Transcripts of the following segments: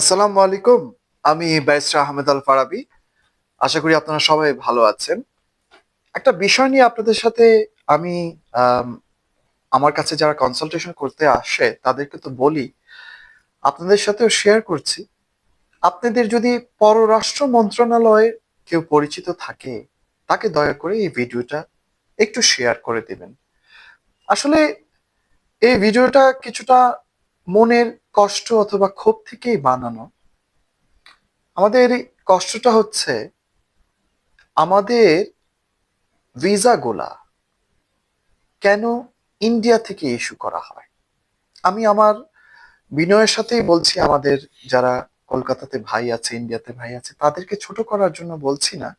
আসসালামু আলাইকুম। আমি ব্যারিস্টার আহমেদ আল ফারাবি আশা করি আপনারা সবাই ভালো আছেন। একটা বিষয় নিয়ে আপনাদের সাথে আমি আমার কাছে যারা কনসালটেশন করতে আসে, তাদেরকে তো বলি, আপনাদের সাথেও শেয়ার করছি। আপনাদের যদি পররাষ্ট্র মন্ত্রণালয়ের কেউ পরিচিত থাকে, তাকে দয়া করে এই ভিডিওটা একটু শেয়ার করে দিবেন। আসলে এই ভিডিওটা কিছুটা মনের কষ্ট অথবা ক্ষোভ থেকেই বানানো। আমাদের কষ্টটা হচ্ছে আমাদের ভিসাগুলা কেন ইন্ডিয়া থেকে ইস্যু করা হয়? আমি আমার বিনয়ের সাথেই বলছি, আমাদের যারা কলকাতাতে ভাই আছে, ইন্ডিয়াতে ভাই আছে, তাদেরকে ছোট করার জন্য বলছি না।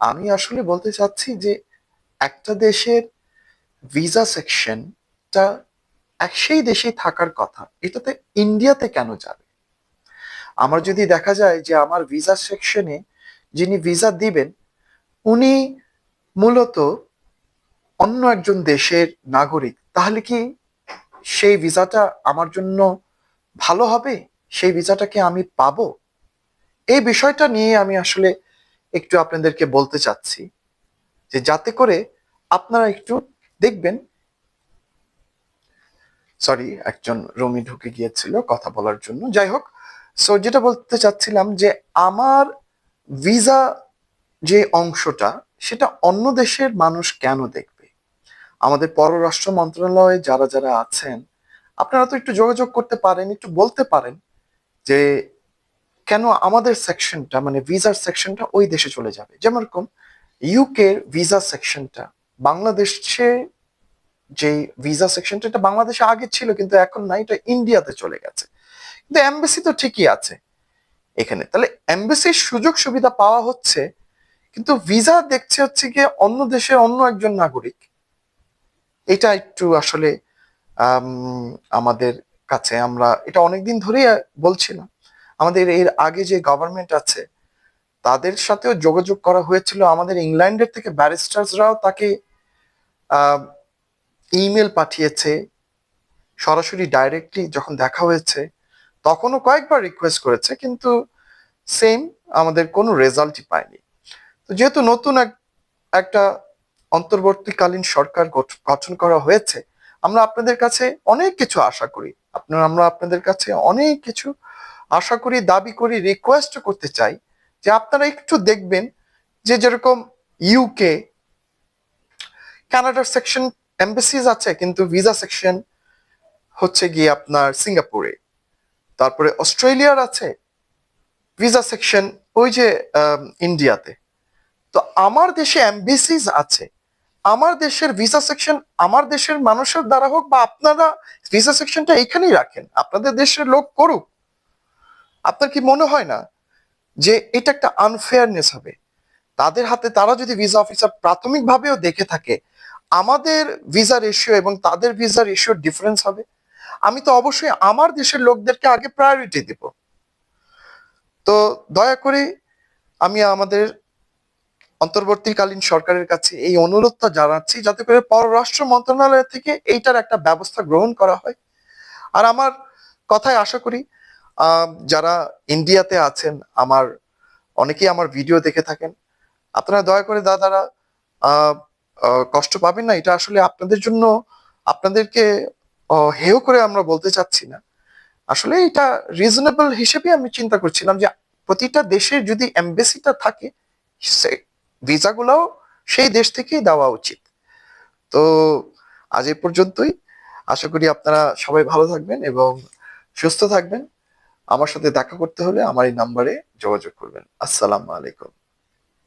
আমি আসলে বলতে চাচ্ছি যে একটা দেশের ভিসা সেকশনটা এক সেই দেশেই থাকার কথা, এটাতে ইন্ডিয়াতে কেন যাবে? আমার যদি দেখা যায় যে আমার ভিসা সেকশনে যিনি ভিসা দিবেন, উনি মূলত অন্য একজন দেশের নাগরিক, তাহলে কি সেই ভিসাটা আমার জন্য ভালো হবে? সেই ভিসাটাকে আমি পাবো? এই বিষয়টা নিয়ে আমি আসলে একটু আপনাদেরকে বলতে চাচ্ছি যে যাতে করে আপনারা একটু দেখবেন সরি একজন রুমি ঢুকে গিয়েছিল কথা বলার জন্য। যাই হোক সো যেটা বলতে চাচ্ছিলাম যে আমার ভিসা যে অংশটা, সেটা অন্য দেশের মানুষ কেন দেখবে? আমাদের পররাষ্ট্র মন্ত্রণালয়ে যারা যারা আছেন, আপনারা তো একটু যোগাযোগ করতে পারেন, একটু বলতে পারেন যে কেন আমাদের সেকশনটা মানে ভিসার সেকশনটা ওই দেশে চলে যাবে? যেমন এরকম ইউকে ভিসা সেকশনটা বাংলাদেশে যে ভিসা সেকশনটা এটা বাংলাদেশে আগে ছিল, কিন্তু এখন না, এটা ইন্ডিয়াতে চলে গেছে। কিন্তু এমবেসি তো ঠিকই আছে এখানে। তাহলে এমবেসির সুযোগ সুবিধা পাওয়া হচ্ছে, কিন্তু ভিসা দেখছে হচ্ছে গিয়ে অন্য দেশে অন্য একজন নাগরিক। এটা একটু আসলে আমাদের কাছে আমরা এটা অনেকদিন ধরেই বলছিলাম। আমাদের এর আগে যে গভর্নমেন্ট আছে, তাদের সাথেও যোগাযোগ করা হয়েছিল। আমাদের ইংল্যান্ডের থেকে ব্যারিস্টার্সরাও তাকে ইমেল পাঠিয়েছে সরাসরি ডাইরেক্টলি যখন দেখা হয়েছে, তখনও কয়েকবার রিকোয়েস্ট করেছে, কিন্তু সেম আমাদের কোনো রেজাল্টই পায়নি। তো যেহেতু নতুন এক, একটা অন্তর্বর্তীকালীন সরকার গঠন করা হয়েছে, আমরা আপনাদের কাছে অনেক কিছু আশা করি। আপনার, আমরা আপনাদের কাছে অনেক কিছু আশা করি, দাবি করি রিকোয়েস্ট করতে চাই যে আপনারা একটু দেখবেন যে যেরকম ইউকে কানাডার সেকশন এমবেসিজ আছে, কিন্তু ভিসা সেকশন হচ্ছে গিয়ে আপনার সিঙ্গাপুরে তারপরে অস্ট্রেলিয়ার আছে ভিসা সেকশন ওই যে ইন্ডিয়াতে তো আমার দেশে এমবেসিজ আছে, আমার দেশের ভিসা সেকশন আমার দেশের মানুষের দ্বারা হোক বা আপনারা ভিসা সেকশনটা এখানেই রাখেন, আপনাদের দেশের লোক করুক। আপনার কি মনে হয় না যে এটা একটা আনফেয়ারনেস হবে? তাদের হাতে তারা যদি ভিসা অফিসার প্রাথমিকভাবেও দেখে থাকে আমাদের ভিসা রেশিও এবং তাদের ভিসা রেশিও ডিফারেন্স হবে। আমি তো অবশ্যই আমার দেশের লোকদেরকে আগে প্রায়োরিটি দেব। তো দয়া করে আমি আমাদের অন্তর্বর্তীকালীন সরকারের কাছে এই অনুরোধটা জানাচ্ছি, যাতে করে পররাষ্ট্র মন্ত্রণালয় থেকে এইটার একটা ব্যবস্থা গ্রহণ করা হয়। আর আমার কথায় আশা করি যারা ইন্ডিয়াতে আছেন, আমার অনেকেই আমার ভিডিও দেখে থাকেন, আপনারা দয়া করে দাদারা কষ্ট পাবেন না। এটা আসলে আপনাদের জন্য, আপনাদেরকে হেয় করে আমরা বলতে চাচ্ছি না। আসলে এটা রিজনেবল হিসেবে আমি চিন্তা করছিলাম যে প্রতিটা দেশের যদি এমবেসিটা থাকে, সে- ভিসাগুলোও সেই দেশ থেকেই দেওয়া উচিত। তো আজ এ পর্যন্তই। আশা করি আপনারা সবাই ভালো থাকবেন এবং সুস্থ থাকবেন। আমার সাথে দেখা করতে হলে আমার এই নাম্বারে যোগাযোগ করবেন। আসসালামু আলাইকুম।